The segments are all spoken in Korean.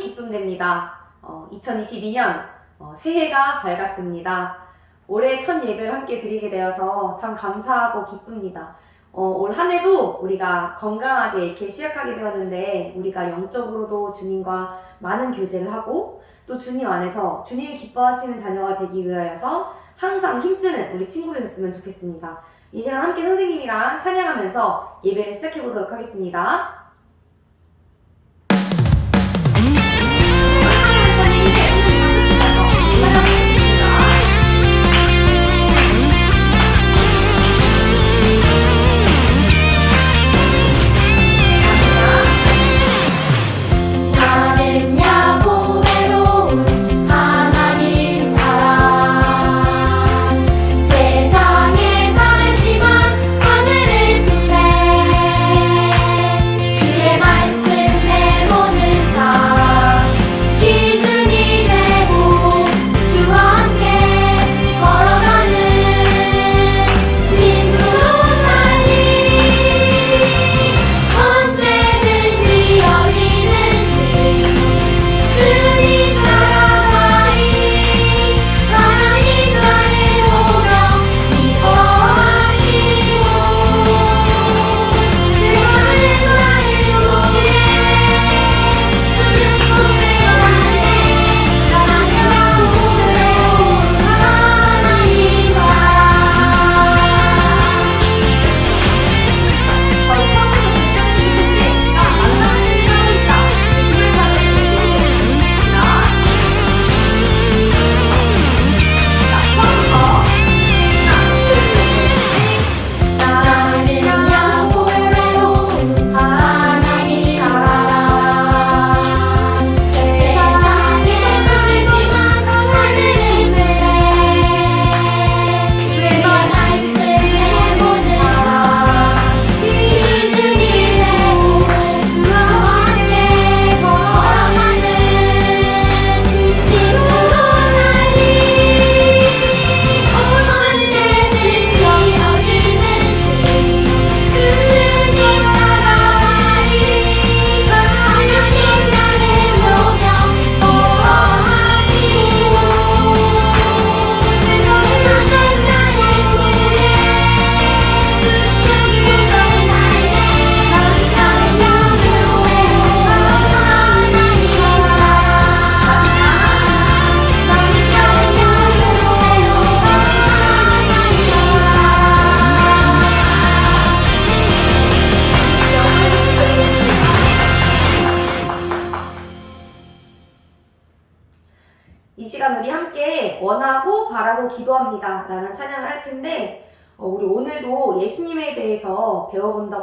기쁨됩니다. 어, 2022년 어, 새해가 밝았습니다. 올해 첫 예배를 함께 드리게 되어서 참 감사하고 기쁩니다. 어, 올 한 해도 우리가 건강하게 이렇게 시작하게 되었는데 우리가 영적으로도 주님과 많은 교제를 하고 또 주님 안에서 주님이 기뻐하시는 자녀가 되기 위하여서 항상 힘쓰는 우리 친구들 됐으면 좋겠습니다. 이 시간 함께 선생님이랑 찬양하면서 예배를 시작해 보도록 하겠습니다.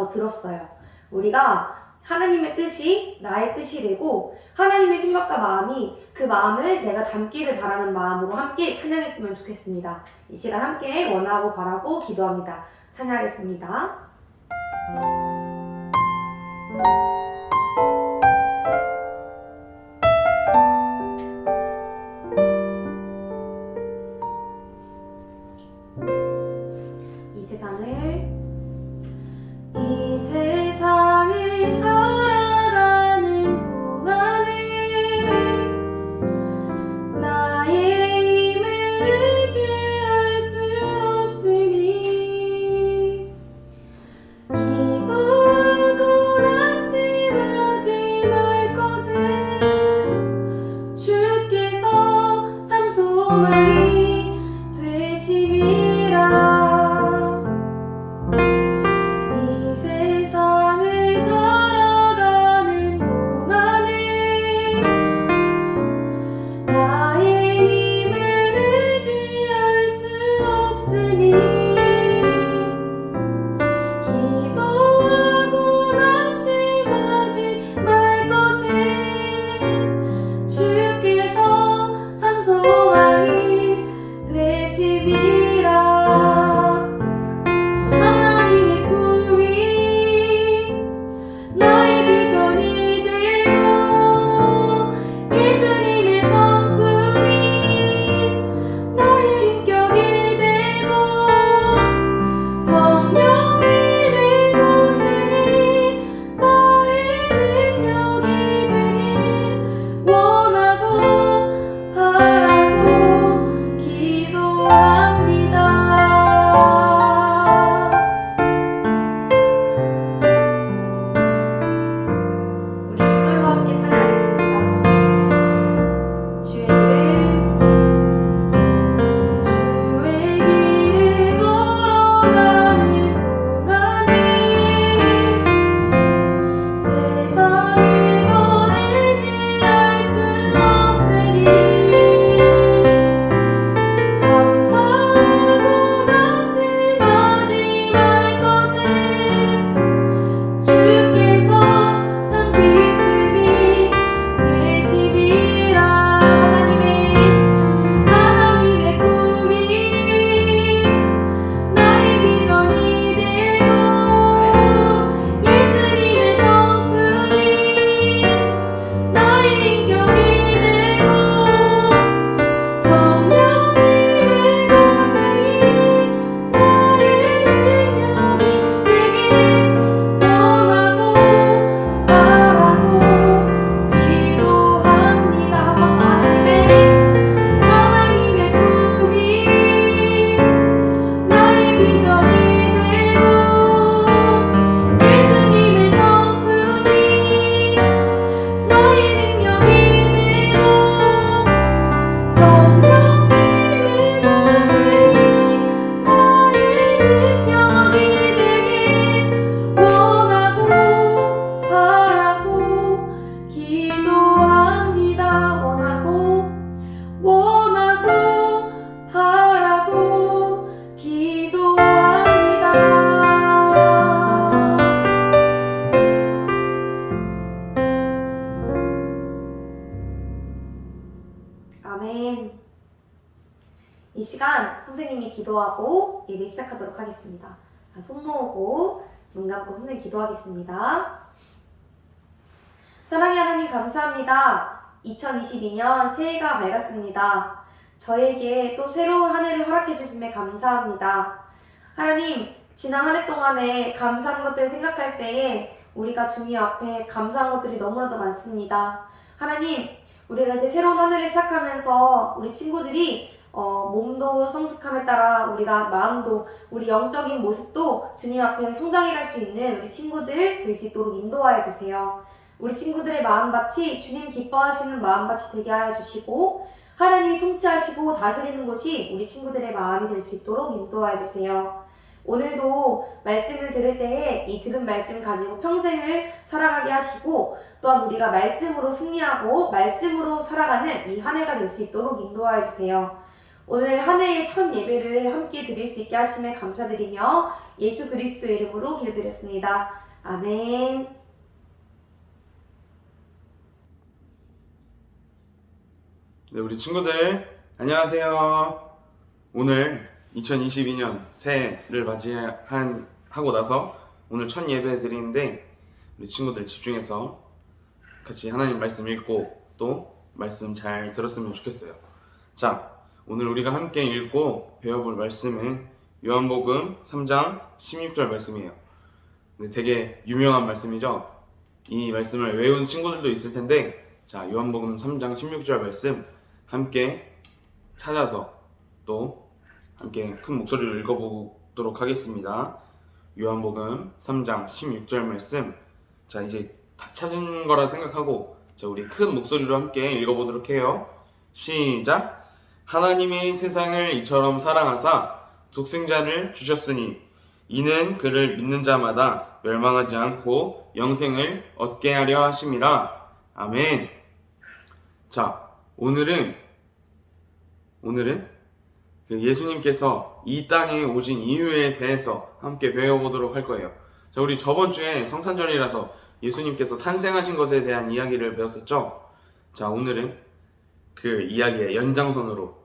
들었어요. 우리가 하나님의 뜻이 나의 뜻이 되고, 하나님의 생각과 마음이 그 마음을 내가 담기를 바라는 마음으로 함께 찬양했으면 좋겠습니다. 이 시간 함께 원하고 바라고 기도합니다. 찬양하겠습니다. 사랑의 하나님 감사합니다 2022년 새해가 밝았습니다. 저에게 또 새로운 한 해를 허락해 주심에 감사합니다. 하나님, 지난 한 해 동안에 감사한 것들을 생각할 때에 우리가 주님 앞에 감사한 것들이 너무나도 많습니다. 하나님, 우리가 이제 새로운 한 해를 시작하면서 우리 친구들이 어, 몸도 성숙함에 따라 우리가 마음도 우리 영적인 모습도 주님 앞에 성장해 갈 수 있는 우리 친구들 될 수 있도록 인도하여 주세요. 우리 친구들의 마음밭이 주님 기뻐하시는 마음밭이 되게 하여 주시고 하나님이 통치하시고 다스리는 곳이 우리 친구들의 마음이 될 수 있도록 인도하여 주세요. 오늘도 말씀을 들을 때에 이 들은 말씀 가지고 평생을 살아가게 하시고 또한 우리가 말씀으로 승리하고 말씀으로 살아가는 이 한 해가 될 수 있도록 인도하여 주세요. 오늘 한 해의 첫 예배를 함께 드릴 수 있게 하심에 감사드리며 예수 그리스도의 이름으로 기도드렸습니다. 아멘. 네, 우리 친구들 안녕하세요. 오늘 2022년 새해를 맞이한 하고 나서 오늘 첫 예배 드리는데 우리 친구들 집중해서 같이 하나님 말씀 읽고 또 말씀 잘 들었으면 좋겠어요. 자, 오늘 우리가 함께 읽고 배워볼 말씀은 요한복음 3장 16절 말씀이에요. 네, 되게 유명한 말씀이죠. 이 말씀을 외운 친구들도 있을 텐데 자, 요한복음 3장 16절 말씀 함께 찾아서 또 함께 큰 목소리로 읽어보도록 하겠습니다. 요한복음 3장 16절 말씀. 자, 이제 다 찾은 거라 생각하고 자, 우리 큰 목소리로 함께 읽어보도록 해요. 시작. 하나님이 세상을 이처럼 사랑하사 독생자를 주셨으니 이는 그를 믿는 자마다 멸망하지 않고 영생을 얻게 하려 하심이라. 아멘. 자, 오늘은 오늘은 그 예수님께서 이 땅에 오신 이유에 대해서 함께 배워보도록 할 거예요. 자, 우리 저번 주에 성탄절이라서 예수님께서 탄생하신 것에 대한 이야기를 배웠었죠. 자, 오늘은 그 이야기의 연장선으로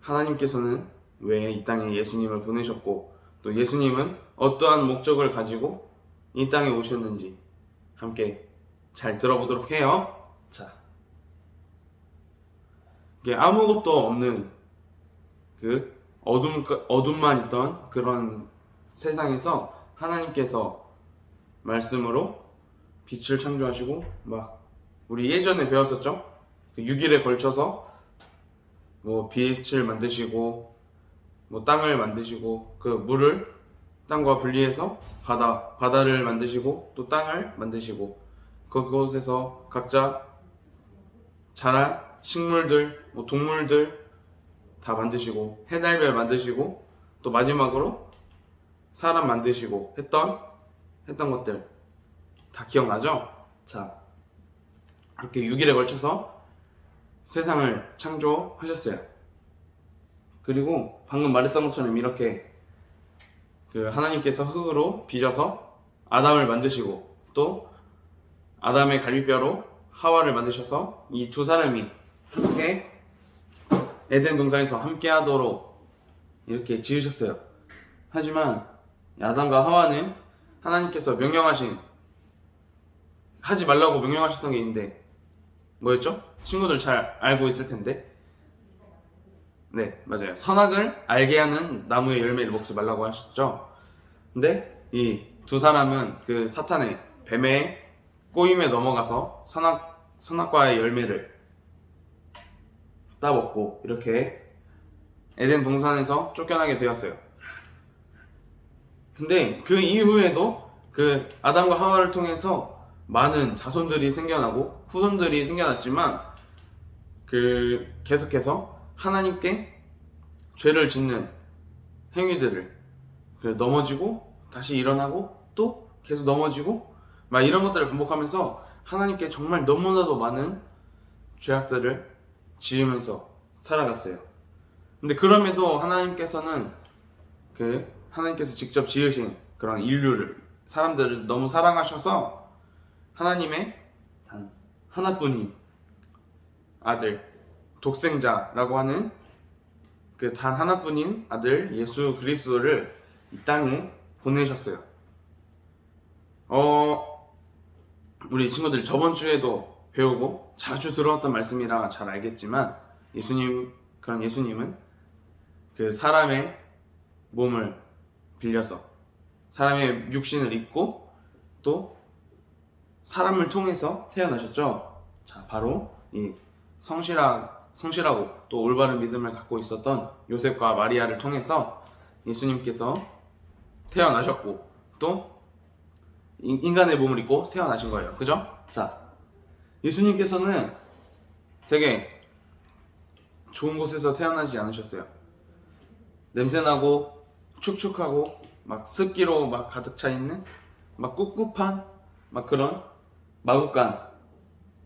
하나님께서는 왜 이 땅에 예수님을 보내셨고 또 예수님은 어떠한 목적을 가지고 이 땅에 오셨는지 함께 잘 들어보도록 해요. 자, 이게 아무것도 없는 그 어둠 어둠만 있던 그런 세상에서 하나님께서 말씀으로 빛을 창조하시고 막 우리 예전에 배웠었죠? 그 6일에 걸쳐서 뭐 빛을 만드시고 뭐 땅을 만드시고 그 물을 땅과 분리해서 바다 바다를 만드시고 또 땅을 만드시고 그곳에서 각자 자란 식물들, 뭐 동물들 다 만드시고 해달별 만드시고 또 마지막으로 사람 만드시고 했던 했던 것들 다 기억나죠? 자 이렇게 6일에 걸쳐서 세상을 창조하셨어요. 그리고 방금 말했던 것처럼 이렇게 그 하나님께서 흙으로 빚어서 아담을 만드시고 또 아담의 갈비뼈로 하와를 만드셔서 이 두 사람이 함께 에덴 동산에서 함께 하도록 이렇게 지으셨어요. 하지만 아담과 하와는 하나님께서 명령하신 하지 말라고 명령하셨던 게 있는데 뭐였죠? 친구들 잘 알고 있을 텐데 네 맞아요 선악을 알게 하는 나무의 열매를 먹지 말라고 하셨죠 근데 이 두 사람은 그 사탄의 뱀의 꼬임에 넘어가서 선악 선악과의 열매를 따먹고 이렇게 에덴 동산에서 쫓겨나게 되었어요. 근데 그 이후에도 그 아담과 하와를 통해서 많은 자손들이 생겨나고 후손들이 생겨났지만 그 계속해서 하나님께 죄를 짓는 행위들을 그 넘어지고 다시 일어나고 또 계속 넘어지고 막 이런 것들을 반복하면서 하나님께 정말 너무나도 많은 죄악들을 지으면서 살아갔어요. 근데 그럼에도 하나님께서는 그 하나님께서 직접 지으신 그런 인류를 사람들을 너무 사랑하셔서 하나님의 단 하나뿐인 아들 독생자라고 하는 그 단 하나뿐인 아들 예수 그리스도를 이 땅에 보내셨어요. 어 우리 친구들 저번 주에도 배우고 자주 들어왔던 말씀이라 잘 알겠지만 예수님 그런 예수님은 그 사람의 몸을 빌려서 사람의 육신을 입고 또 사람을 통해서 태어나셨죠. 자, 바로 이 성실하, 성실하고 또 올바른 믿음을 갖고 있었던 요셉과 마리아를 통해서 예수님께서 태어나셨고 또 인- 인간의 몸을 입고 태어나신 거예요. 그죠? 자, 예수님께서는 되게 좋은 곳에서 태어나지 않으셨어요. 냄새나고 축축하고 막 습기로 막 가득 차 있는 막 꿉꿉한 막 그런 마구간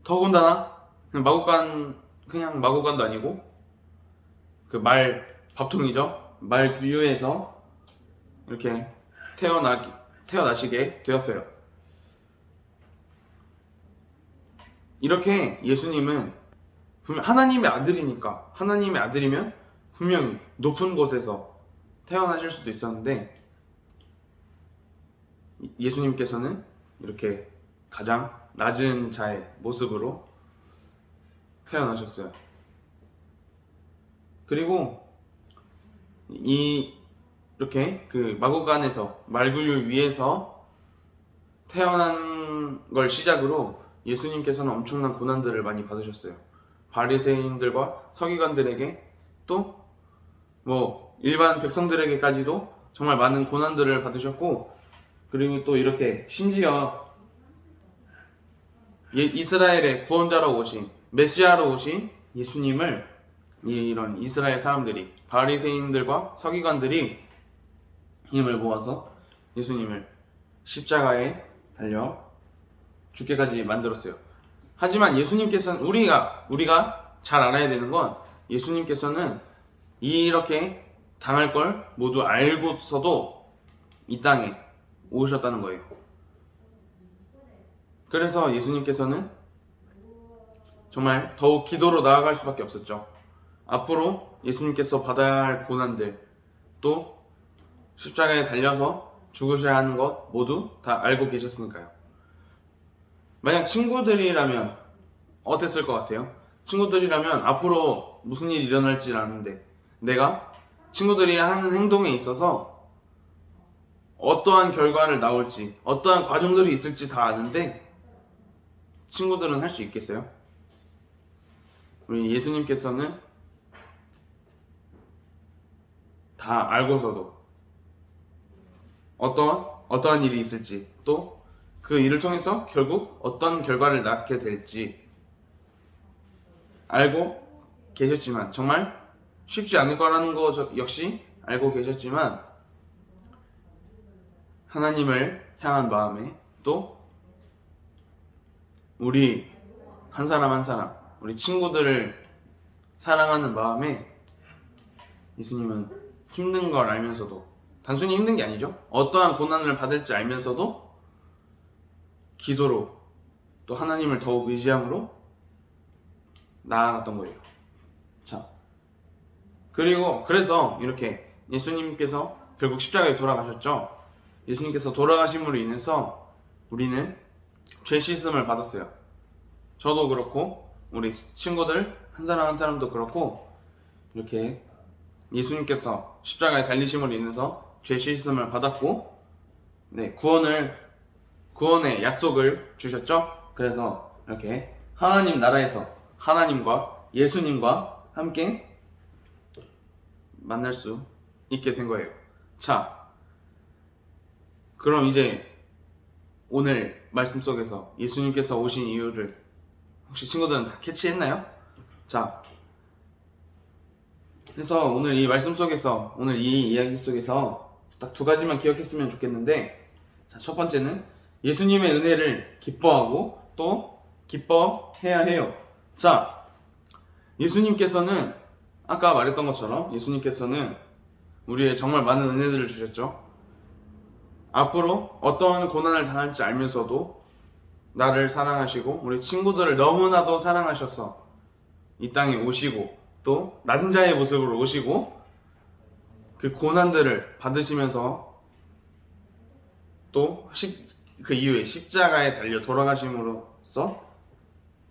더군다나 그냥 마구간 그냥 마구간도 아니고 그 말 밥통이죠 말 구유에서 이렇게 태어나 태어나시게 되었어요. 이렇게 예수님은 하나님의 아들이니까 하나님의 아들이면 분명히 높은 곳에서 태어나실 수도 있었는데 예수님께서는 이렇게 가장 낮은 자의 모습으로 태어나셨어요. 그리고 이 이렇게 그 마구간에서 말구유 위에서 태어난 걸 시작으로 예수님께서는 엄청난 고난들을 많이 받으셨어요. 바리새인들과 서기관들에게 또 뭐 일반 백성들에게까지도 정말 많은 고난들을 받으셨고 그리고 또 이렇게 심지어 예- 이스라엘의 구원자로 오신 메시아로 오신 예수님을 이런 이스라엘 사람들이 바리새인들과 서기관들이 힘을 모아서 예수님을 십자가에 달려 죽게까지 만들었어요. 하지만 예수님께서는 우리가 우리가 잘 알아야 되는 건 예수님께서는 이렇게 당할 걸 모두 알고서도 이 땅에 오셨다는 거예요. 그래서 예수님께서는 정말 더욱 기도로 나아갈 수밖에 없었죠. 앞으로 예수님께서 받아야 할 고난들, 또 십자가에 달려서 죽으셔야 하는 것 모두 다 알고 계셨으니까요. 만약 친구들이라면 어땠을 것 같아요? 친구들이라면 앞으로 무슨 일이 일어날지 아는데 내가 친구들이 하는 행동에 있어서 어떠한 결과를 나올지 어떠한 과정들이 있을지 다 아는데 친구들은 할 수 있겠어요? 우리 예수님께서는 다 알고서도 어떤 어떠한 일이 있을지 또 그 일을 통해서 결국 어떤 결과를 낳게 될지 알고 계셨지만 정말 쉽지 않을 거라는 거 저- 역시 알고 계셨지만 하나님을 향한 마음에 또 우리 한 사람 한 사람 우리 친구들을 사랑하는 마음에 예수님은 힘든 걸 알면서도 단순히 힘든 게 아니죠. 어떠한 고난을 받을지 알면서도 기도로 또 하나님을 더욱 의지함으로 나아갔던 거예요. 자, 그리고 그래서 이렇게 예수님께서 결국 십자가에 돌아가셨죠. 예수님께서 돌아가심으로 인해서 우리는 죄 씻음을 받았어요. 저도 그렇고 우리 친구들 한 사람 한 사람도 그렇고 이렇게 예수님께서 십자가에 달리심으로 인해서 죄 씻음을 받았고 네 구원을 구원의 약속을 주셨죠. 그래서 이렇게 하나님 나라에서 하나님과 예수님과 함께 만날 수 있게 된 거예요. 자, 그럼 이제 오늘 말씀 속에서 예수님께서 오신 이유를 혹시 친구들은 다 캐치했나요? 자, 그래서 오늘 이 말씀 속에서 오늘 이 이야기 속에서 딱 두 가지만 기억했으면 좋겠는데 자, 첫 번째는 예수님의 은혜를 기뻐하고 또 기뻐해야 해요. 자, 예수님께서는 아까 말했던 것처럼 예수님께서는 우리의 정말 많은 은혜들을 주셨죠. 앞으로 어떤 고난을 당할지 알면서도 나를 사랑하시고 우리 친구들을 너무나도 사랑하셔서 이 땅에 오시고 또 낮은 자의 모습으로 오시고 그 고난들을 받으시면서 또 그 이후에 십자가에 달려 돌아가심으로써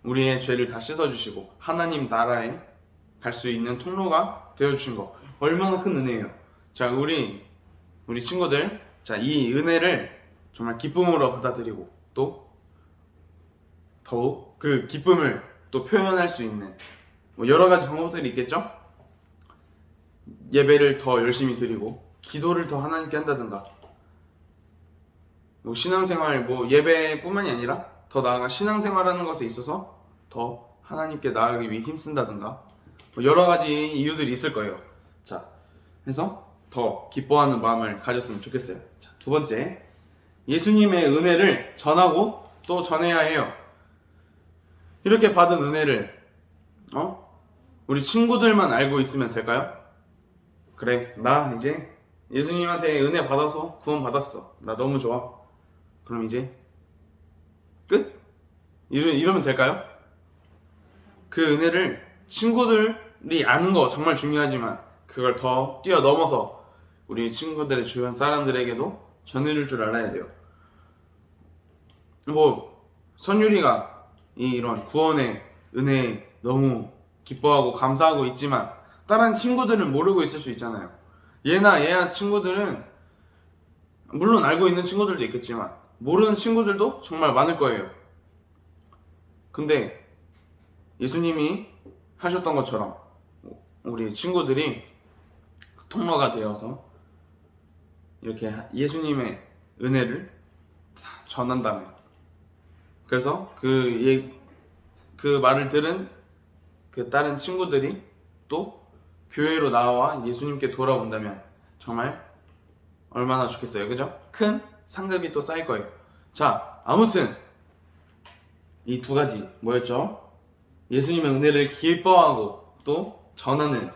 우리의 죄를 다 씻어주시고 하나님 나라에 갈 수 있는 통로가 되어주신 거 얼마나 큰 은혜예요. 자 우리 우리 친구들 자 이 은혜를 정말 기쁨으로 받아들이고 또 더욱 그 기쁨을 또 표현할 수 있는 뭐 여러 가지 방법들이 있겠죠. 예배를 더 열심히 드리고 기도를 더 하나님께 한다든가 뭐 신앙생활 뭐 예배뿐만이 아니라 더 나아가 신앙생활하는 것에 있어서 더 하나님께 나아가기 위해 힘쓴다든가 뭐 여러 가지 이유들이 있을 거예요. 자, 그래서 더 기뻐하는 마음을 가졌으면 좋겠어요. 자, 두 번째, 예수님의 은혜를 전하고 또 전해야 해요. 이렇게 받은 은혜를 어? 우리 친구들만 알고 있으면 될까요? 그래, 나 이제 예수님한테 은혜 받아서 구원 받았어. 나 너무 좋아. 그럼 이제 끝? 이러, 이러면 될까요? 그 은혜를 친구들이 아는 거 정말 중요하지만 그걸 더 뛰어넘어서 우리 친구들의 주변 사람들에게도 전해줄 줄 알아야 돼요. 뭐 선율이가 이 이런 구원의 은혜에 너무 기뻐하고 감사하고 있지만 다른 친구들은 모르고 있을 수 있잖아요. 얘나 얘야 친구들은 물론 알고 있는 친구들도 있겠지만 모르는 친구들도 정말 많을 거예요. 근데 예수님이 하셨던 것처럼 우리 친구들이 통로가 되어서 이렇게 예수님의 은혜를 다 전한다면 그래서 그, 예, 그 말을 들은 그 다른 친구들이 또 교회로 나와 예수님께 돌아온다면 정말 얼마나 좋겠어요 그죠? 큰 상급이 또 쌓일 거예요 자 아무튼 이 두 가지 뭐였죠? 예수님의 은혜를 기뻐하고 또 전하는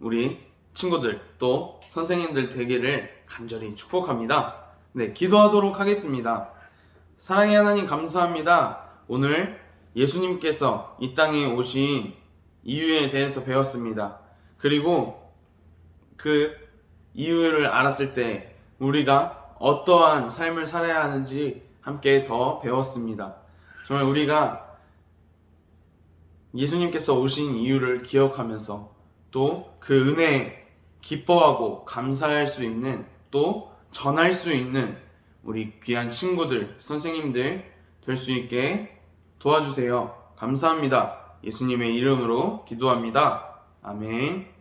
우리 친구들 또 선생님들 되기를 간절히 축복합니다. 네, 기도하도록 하겠습니다. 사랑의 하나님 감사합니다. 오늘 예수님께서 이 땅에 오신 이유에 대해서 배웠습니다. 그리고 그 이유를 알았을 때 우리가 어떠한 삶을 살아야 하는지 함께 더 배웠습니다. 정말 우리가 예수님께서 오신 이유를 기억하면서 또 그 은혜에 기뻐하고 감사할 수 있는 또 전할 수 있는 우리 귀한 친구들, 선생님들 될 수 있게 도와주세요. 감사합니다. 예수님의 이름으로 기도합니다. 아멘.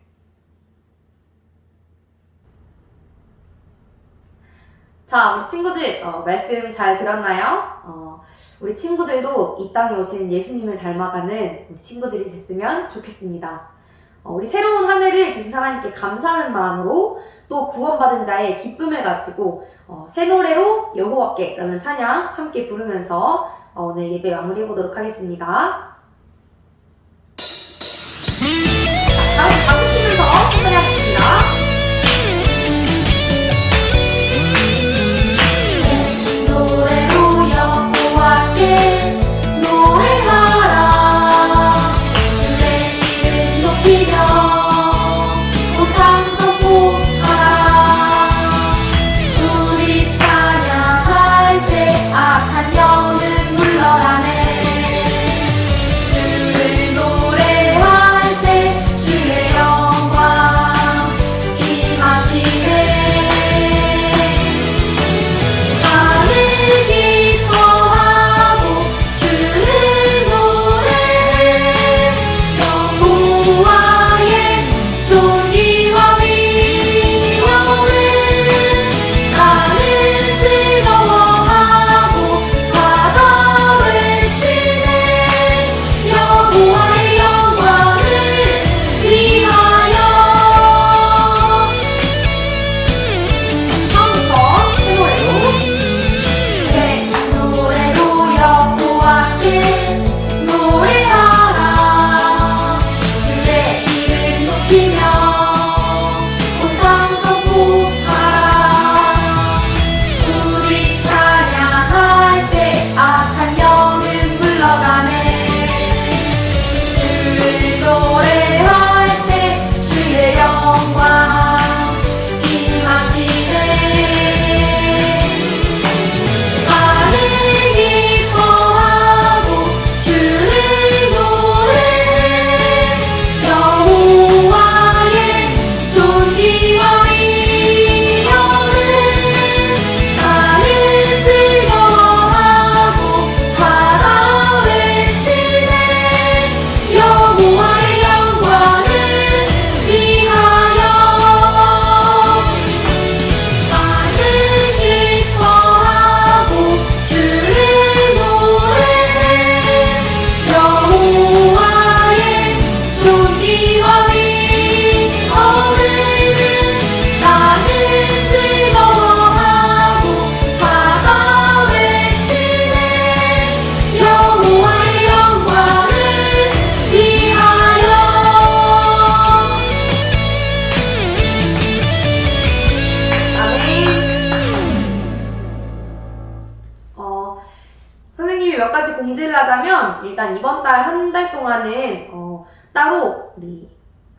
자, 우리 친구들, 어, 말씀 잘 들었나요? 어, 우리 친구들도 이 땅에 오신 예수님을 닮아가는 우리 친구들이 됐으면 좋겠습니다. 어, 우리 새로운 한 해를 주신 하나님께 감사하는 마음으로 또 구원받은 자의 기쁨을 가지고 어, 새 노래로 여호와께라는 찬양 함께 부르면서 어, 오늘 예배 마무리해 보도록 하겠습니다. 동안은 어, 따로 우리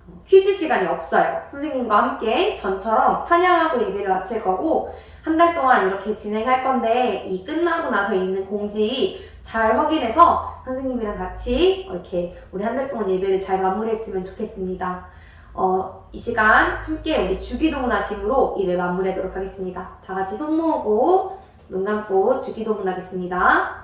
어, 퀴즈 시간이 없어요. 선생님과 함께 전처럼 찬양하고 예배를 마칠 거고 한 달 동안 이렇게 진행할 건데 이 끝나고 나서 있는 공지 잘 확인해서 선생님이랑 같이 이렇게 우리 한 달 동안 예배를 잘 마무리했으면 좋겠습니다. 어, 이 시간 함께 우리 주기도문하심으로 예배 마무리하도록 하겠습니다. 다 같이 손 모으고 눈 감고 주기도문하겠습니다.